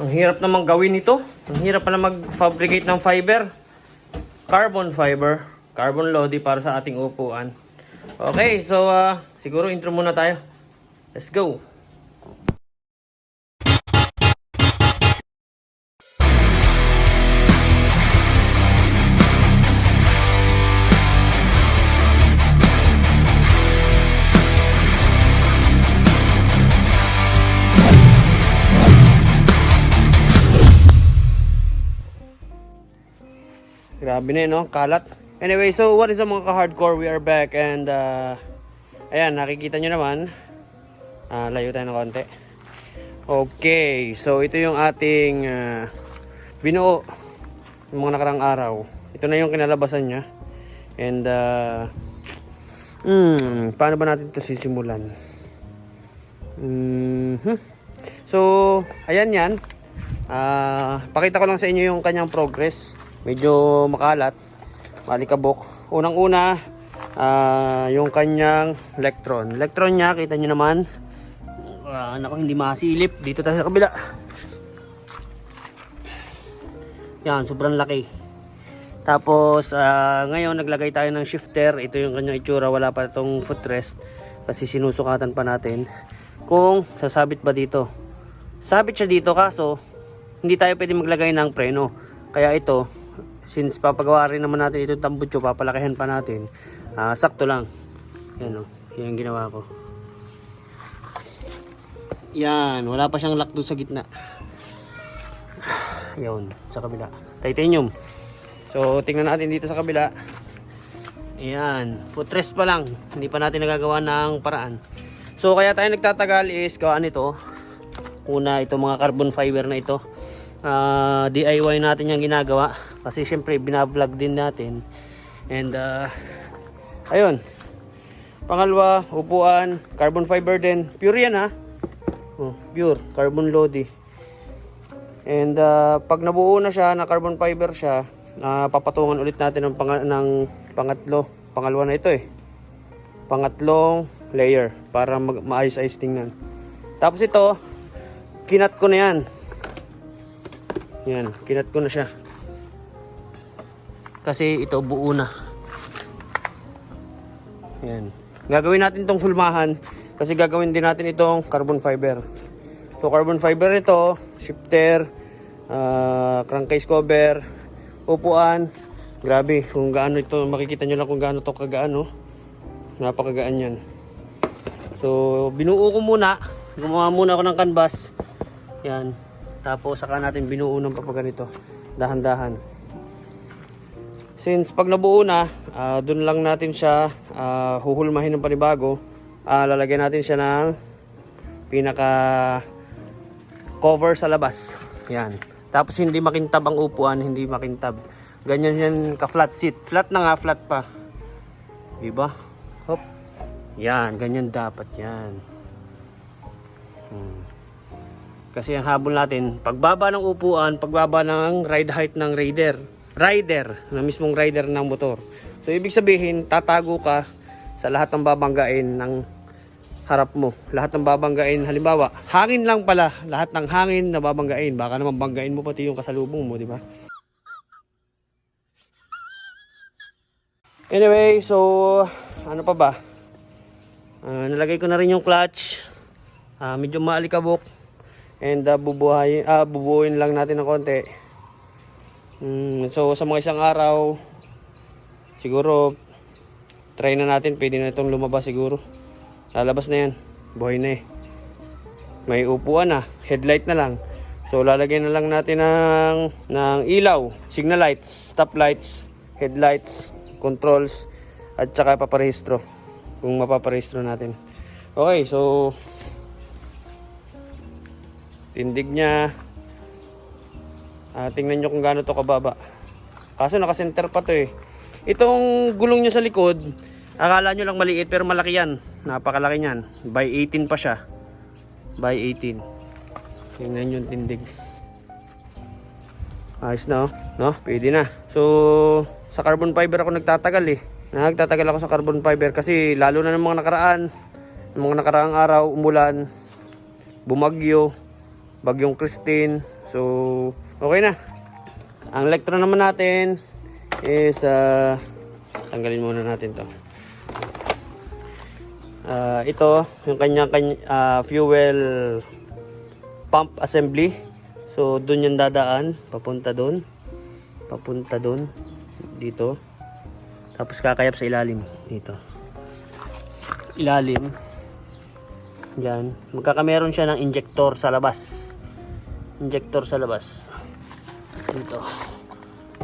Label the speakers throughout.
Speaker 1: Ang hirap naman gawin ito. Ang hirap pala mag-fabricate ng fiber. Carbon fiber. Carbon lodi para sa ating upuan. Okay, so ah, siguro intro muna tayo. Let's go. Grabe na yun, no? Kalat. Anyway, so what is up mga ka-hardcore? We are back and uh, ayan, nakikita nyo naman. Ah, layo tayo ng konti. Okay, so ito yung ating uh, binuo ng mga nakarang araw. Ito na yung kinalabasan niya. And uh, hmm, paano ba natin ito sisimulan? Mhm. So, ayan yan. Ah, pakita ko lang sa inyo yung kanyang progress. Medyo makalat, malikabok. Unang-una, ah, yung kanyang electron. Electron niya, kita nyo naman. Ah, nako, hindi masilip. Dito tayo sa kabila. Yan, sobrang laki. Tapos, ah, ngayon naglagay tayo ng shifter. Ito yung kanyang itsura. Wala pa itong footrest. Kasi sinusukatan pa natin. Kung sasabit ba dito. Sabit siya dito kaso, hindi tayo pwede maglagay ng preno. Kaya ito, since papagawa rin naman natin itong tambutso, papalakihan pa natin. ah, sakto lang. Yan o, yan ang ginawa ko. Yan, wala pa siyang lock doon sa gitna. Yun, sa kabila. Titanium. So, tingnan natin dito sa kabila. Ayan, footrest pa lang. Hindi pa natin nagagawa ng paraan. So, kaya tayo nagtatagal is gawaan ito. Una, ito mga carbon fiber na ito. Ah, DIY natin yung ginagawa. Kasi syempre, binavlog din natin. And, ah, ayun. Pangalawa, upuan, carbon fiber din. Pure yan ha. Oh, pure, carbon lodi. And uh, pag nabuo na siya, na carbon fiber siya, na papatungan ulit natin ng, pang- ng pangatlo. Pangalawa na ito eh. Pangatlong layer para maayos-ayos tingnan. Tapos ito, kinat ko na yan. Yan, kinat ko na siya. Kasi ito buo na. Yan. Gagawin natin tong hulmahan kasi gagawin din natin itong carbon fiber. So carbon fiber ito, shifter, ah, crankcase cover, upuan. Grabe, kung gaano ito, makikita nyo lang kung gaano to kagaan, no? Napakagaan yan. So, binuo ko muna. Gumawa muna ako ng canvas. Yan. Tapos, saka natin binuo ng papaganito. Dahan-dahan. Since pag nabuo na, ah, dun lang natin siya ah, huhulmahin ng panibago. Ah, lalagyan natin siya ng pinaka cover sa labas. Yan. Tapos hindi makintab ang upuan, hindi makintab. Ganyan yan ka flat seat. Flat na nga, flat pa. Diba? Hop. Yan, ganyan dapat yan. Hmm. Kasi ang habol natin, pagbaba ng upuan, pagbaba ng ride height ng rider. Rider, na mismong rider ng motor. So ibig sabihin, tatago ka sa lahat ng babanggain ng harap mo. Lahat ng babanggain, halimbawa, hangin lang pala, lahat ng hangin na babanggain. Baka naman banggain mo pati yung kasalubong mo, di ba? Anyway, so ano pa ba? Ah, nalagay ko na rin yung clutch. Ah, medyo maalikabok. And uh, bubuhayin, ah, bubuuin lang natin ng konti. Mm, so sa mga isang araw, siguro try na natin. Pwede na itong lumabas siguro. Lalabas na yan. Buhay na eh. May upuan na. Headlight na lang. So lalagyan na lang natin ng, ng ilaw, signal lights, stop lights, headlights, controls, at saka paparehistro. Kung mapaparehistro natin. Okay, so tindig niya. Ah, tingnan nyo kung gaano to kababa. Kaso naka-center pa to eh. Itong gulong niya sa likod, akala nyo lang maliit pero malaki yan. Napakalaki niyan. By 18 pa siya. By 18. Tingnan yung tindig. Ayos na oh. No? Pwede na. So, sa carbon fiber ako nagtatagal eh. Nagtatagal ako sa carbon fiber kasi lalo na ng mga nakaraan. Ng mga nakaraang araw, umulan, bumagyo, bagyong Christine. So, okay na. Ang electron naman natin is, ah, tanggalin muna natin to. Ah, ito, yung kanyang, kanya, ah, fuel pump assembly. So, doon yung dadaan, papunta doon. Papunta doon, dito. Tapos kakayap sa ilalim, dito. Ilalim. Diyan. Magkakameron siya ng injector sa labas. Injector sa labas. Dito.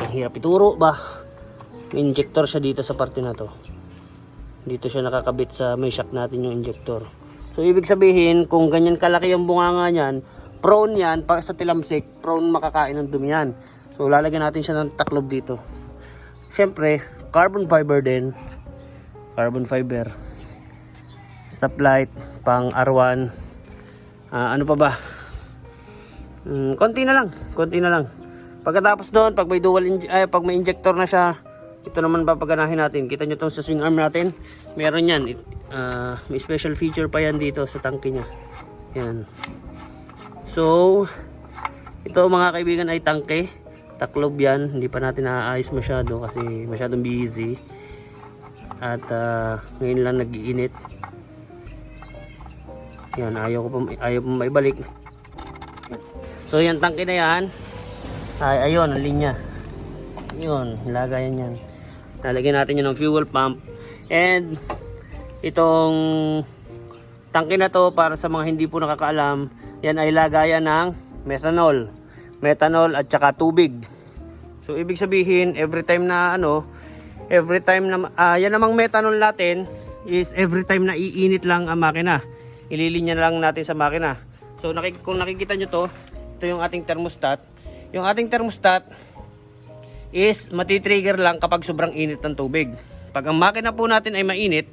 Speaker 1: Ang hirap ituro ba? May injector siya dito sa parte na to. Dito siya nakakabit sa may shock natin yung injector. So ibig sabihin, kung ganyan kalaki yung bunganga niyan, prone yan para sa tilamsik, prone makakain ng dumi yan. So lalagyan natin siya ng taklob dito. Siyempre, carbon fiber din. Carbon fiber. Stoplight, pang R1. Ah, ano pa ba? Mm, konti na lang, konti na lang. Pagkatapos doon, pag may dual ay, pag may injector na siya, ito naman papaganahin natin. Kita nyo tong sa swing arm natin. Meron yan. It, ah, may special feature pa yan dito sa tangke niya. Yan. So, ito mga kaibigan ay tangke. Taklob yan. Hindi pa natin naaayos masyado kasi masyadong busy. At ah, ngayon lang nag-iinit. Yan, ayaw ko pa, ayaw pa maibalik. So, yung tangke na yan, ay, ayun, ang linya. Yun, lagayan yan. Lalagyan natin yun ng fuel pump. And, itong tangke na to, para sa mga hindi po nakakaalam, yan ay lagayan ng methanol. Methanol at saka tubig. So, ibig sabihin, every time na ano, every time na, ah, yan namang methanol natin, is every time na iinit lang ang makina. Ililinya lang natin sa makina. So, nakik kung nakikita nyo to, ito yung ating thermostat. Yung ating thermostat is matitrigger lang kapag sobrang init ng tubig. Pag ang makina po natin ay mainit,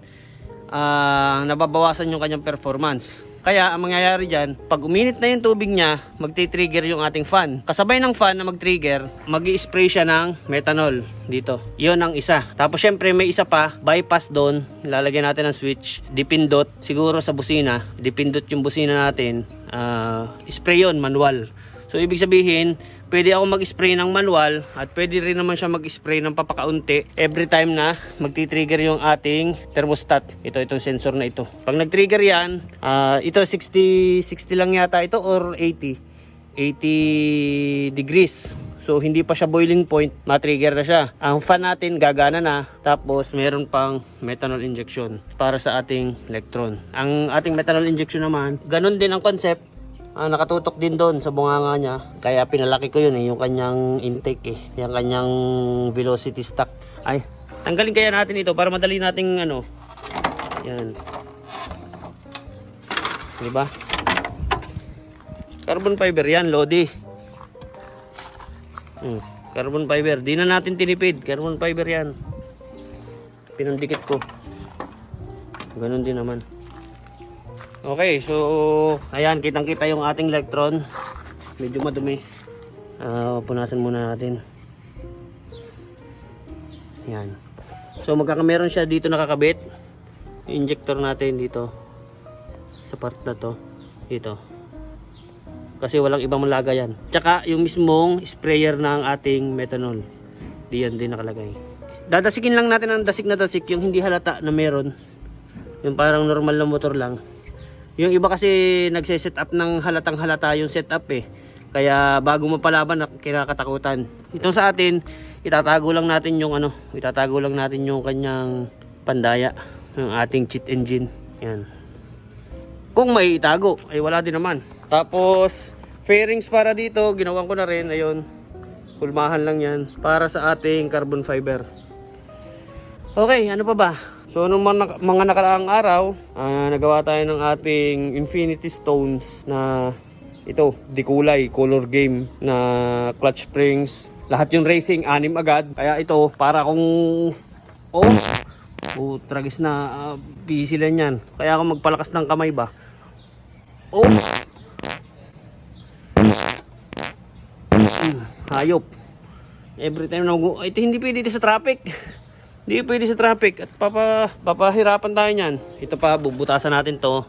Speaker 1: ah, nababawasan yung kanyang performance. Kaya ang mangyayari dyan, pag uminit na yung tubig niya, magti-trigger yung ating fan. Kasabay ng fan na mag-trigger, mag spray siya ng methanol dito. Yun ang isa. Tapos syempre may isa pa, bypass doon, lalagyan natin ng switch, dipindot, siguro sa busina, dipindot yung busina natin, ah, spray yun, manual. So ibig sabihin, pwede ako mag-spray ng manual at pwede rin naman siya mag-spray ng papakaunti every time na magti-trigger yung ating thermostat. Ito, itong sensor na ito. Pag nag-trigger yan, ah, ito 60, 60 lang yata ito or 80. 80 degrees. So hindi pa siya boiling point, ma-trigger na siya. Ang fan natin gagana na, tapos meron pang methanol injection para sa ating electron. Ang ating methanol injection naman, ganun din ang concept. Ah, nakatutok din doon sa bunganga niya. Kaya pinalaki ko yun eh, yung kanyang intake eh. Yung kanyang velocity stack. Ay, tanggalin kaya natin ito para madali nating ano. Yan. Diba? Carbon fiber yan, Lodi. Hmm, carbon fiber. Di na natin tinipid. Carbon fiber yan. Pinandikit ko. Ganun din naman. Okay, so ayan, kitang-kita yung ating electron. Medyo madumi. Ah, punasan muna natin. Yan. So magkakameron siya dito nakakabit. Injector natin dito. Sa part na to. Dito. Kasi walang ibang malaga yan. Tsaka yung mismong sprayer ng ating methanol. Diyan din nakalagay. Dadasikin lang natin ang dasik na dasik yung hindi halata na meron. Yung parang normal na motor lang. Yung iba kasi nagse-set up ng halatang halata yung setup eh. Kaya bago mo palaban, nak- kinakatakutan. Itong sa atin, itatago lang natin yung ano, itatago lang natin yung kanyang pandaya, yung ating cheat engine. Yan. Kung may itago, ay wala din naman. Tapos, fairings para dito, ginawan ko na rin, ayun. Kulmahan lang yan para sa ating carbon fiber. Okay, ano pa ba? So, nung mga, mga nakaraang araw, ah, nagawa tayo ng ating Infinity Stones na ito, di kulay, color game na clutch springs. Lahat yung racing, anim agad. Kaya ito, para kung... Oh, oh tragis na uh, busy yan. Kaya ako magpalakas ng kamay ba? Oh! Hayop. Every time na ito hindi pwede sa traffic. Hindi pwede sa traffic at papa, papahirapan tayo niyan. Ito pa, bubutasan natin to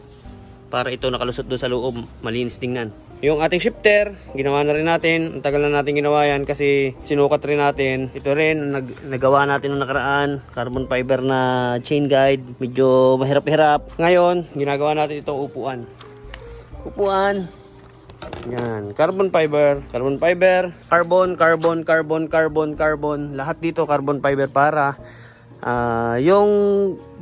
Speaker 1: para ito nakalusot doon sa loob. Malinis tingnan. Yung ating shifter, ginawa na rin natin. Ang tagal na natin ginawa yan kasi sinukat rin natin. Ito rin, nag, nagawa natin nung nakaraan. Carbon fiber na chain guide. Medyo mahirap-hirap. Ngayon, ginagawa natin itong upuan. Upuan. Yan, carbon fiber, carbon fiber, carbon, carbon, carbon, carbon, carbon. Lahat dito carbon fiber para ah, yung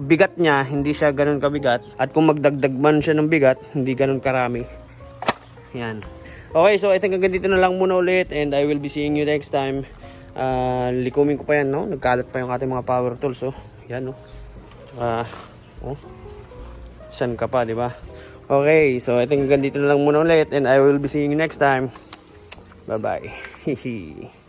Speaker 1: bigat niya hindi siya ganun kabigat at kung magdagdag man siya ng bigat, hindi ganun karami. Yan. Okay, so I think hanggang dito na lang muna ulit and I will be seeing you next time. Ah, likumin ko pa yan, no? Nagkalat pa yung ating mga power tools, oh. Yan, no? Ah, oh. San ka pa, di ba? Okay, so I think hanggang dito na lang muna ulit and I will be seeing you next time. Bye-bye.